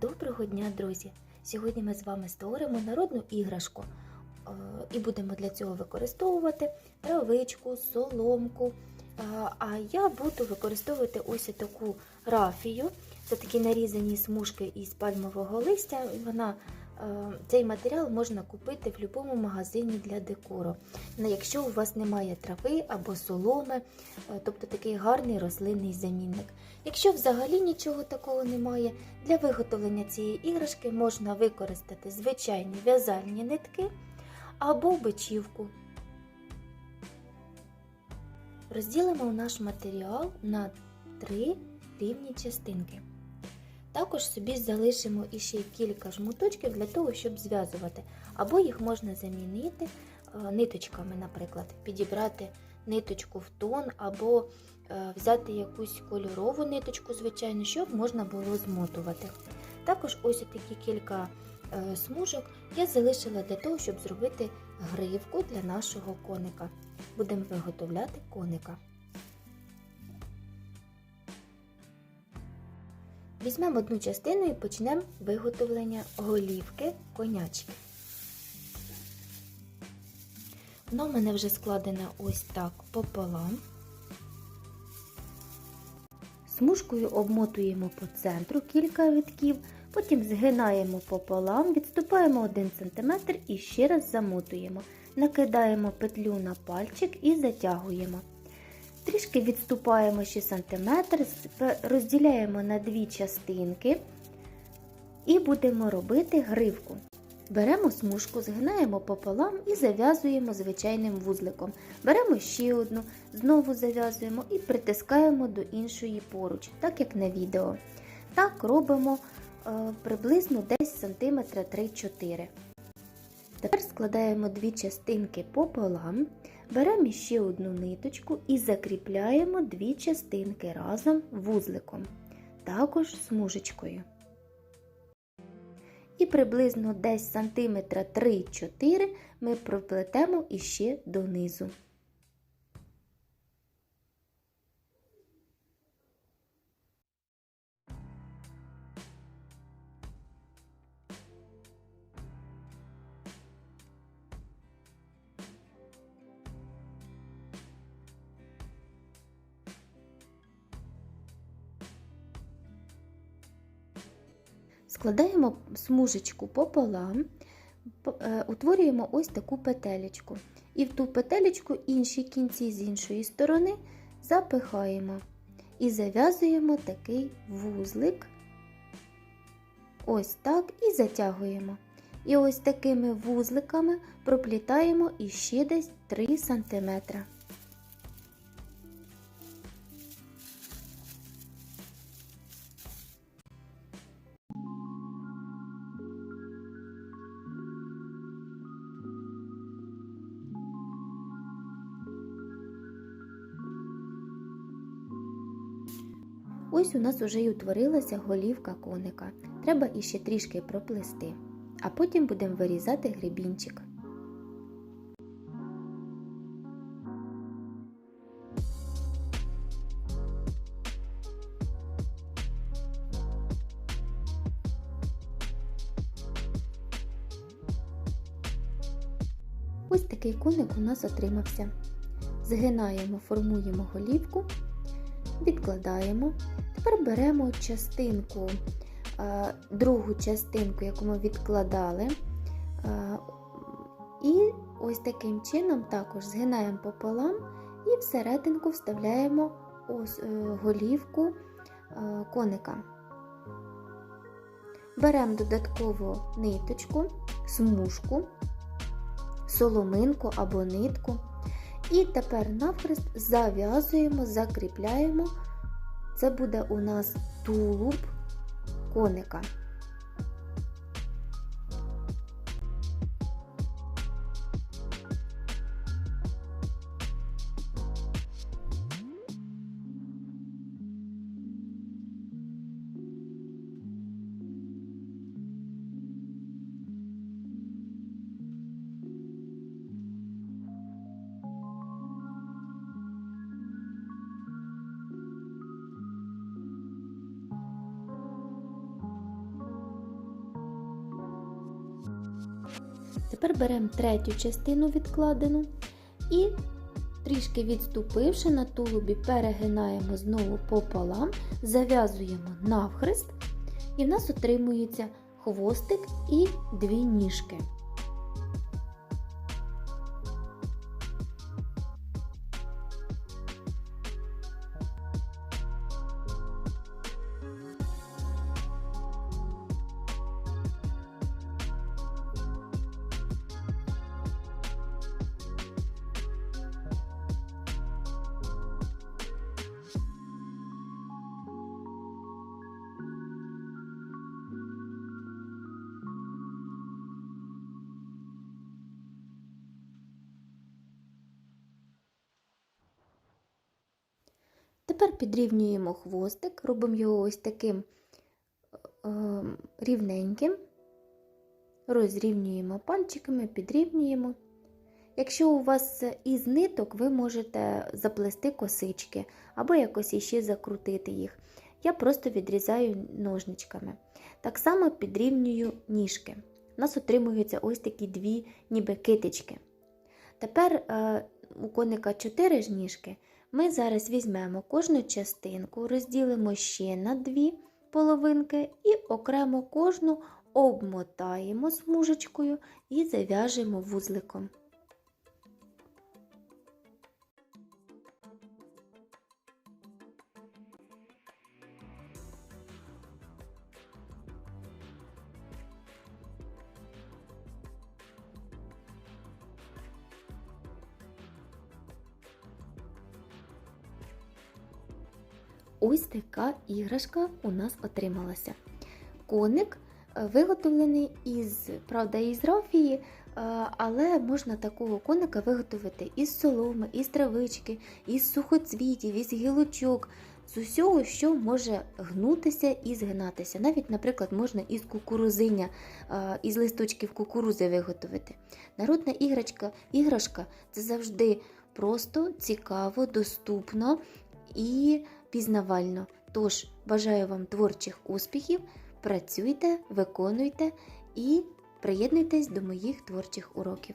Доброго дня, друзі! Сьогодні ми з вами створимо народну іграшку Е, і будемо для цього використовувати травичку, соломку. Е, А я буду використовувати ось таку рафію. Це такі нарізані смужки із пальмового листя. Вона, цей матеріал можна купити в будь-якому магазині для декору. Якщо у вас немає трави або соломи, е, тобто такий гарний рослинний замінник. Якщо взагалі нічого такого немає, для виготовлення цієї іграшки можна використати звичайні в'язальні нитки або бичівку. Розділимо наш матеріал на три рівні частинки. Також собі залишимо іще кілька жмуточків для того, щоб зв'язувати, або їх можна замінити е, ниточками, наприклад, підібрати ниточку в тон, або е, взяти якусь кольорову ниточку, звичайно, щоб можна було змотувати. Також ось такі кілька е, смужок я залишила для того, щоб зробити гривку для нашого коника. Будемо виготовляти коника. Візьмемо одну частину і почнемо виготовлення голівки конячки. Воно в мене вже складене ось так пополам. Смужкою обмотуємо по центру кілька витків, потім згинаємо пополам, відступаємо 1 см і ще раз замотуємо. Накидаємо петлю на пальчик і затягуємо. Трішки відступаємо ще сантиметр, розділяємо на дві частинки і будемо робити гривку. Беремо смужку, згинаємо пополам і зав'язуємо звичайним вузликом. Беремо ще одну, знову зав'язуємо і притискаємо до іншої поруч, так як на відео. Так робимо е, приблизно десь сантиметра 3-4. Тепер складаємо дві частинки пополам, беремо ще одну ниточку і закріпляємо дві частинки разом вузликом, також смужечкою. І приблизно десь сантиметра 3-4 ми проплетемо іще донизу. Складаємо смужечку пополам, е, утворюємо ось таку петелечку. І в ту петелечку інші кінці з іншої сторони запихаємо і зав'язуємо такий вузлик. Ось так і затягуємо. І ось такими вузликами проплітаємо іще десь 3 см. Ось у нас уже й утворилася голівка коника. Треба іще трішки проплести, а потім будемо вирізати гребінчик. Ось такий коник у нас отримався. Згинаємо, формуємо голівку, відкладаємо. Тепер беремо частинку, другу частинку, яку ми відкладали, і ось таким чином також згинаємо пополам і всерединку вставляємо ось е, голівку коника. Беремо додаткову ниточку, смужку, соломинку або нитку. І тепер навхрест зав'язуємо, закріпляємо. Це буде у нас тулуб коника. Тепер беремо третю частину відкладену і, трішки відступивши на тулубі, перегинаємо знову пополам, зав'язуємо навхрест, і в нас отримується хвостик і дві ніжки. Тепер підрівнюємо хвостик, робимо його ось таким е, рівненьким, розрівнюємо пальчиками, підрівнюємо. Якщо у вас із ниток, ви можете заплести косички або якось іще закрутити їх. Я просто відрізаю ножничками. Так само підрівнюю ніжки. У нас отримуються ось такі дві ніби китички. Тепер е, у коника 4 ж ніжки. Ми зараз візьмемо кожну частинку, розділимо ще на дві половинки і окремо кожну обмотаємо смужечкою і зав'яжемо вузликом. Ось така іграшка у нас отрималася. Коник е, виготовлений із, правда, із рафії, е, але можна такого коника виготовити із соломи, із травички, із сухоцвітів, із гілочок, з усього, що може гнутися і згинатися. Навіть, наприклад, можна із кукурузиння, е, із листочків кукурузи виготовити. Народна іграшка, іграшка це завжди просто, цікаво, доступно і пізнавально. Тож бажаю вам творчих успіхів, працюйте, виконуйте і приєднуйтесь до моїх творчих уроків.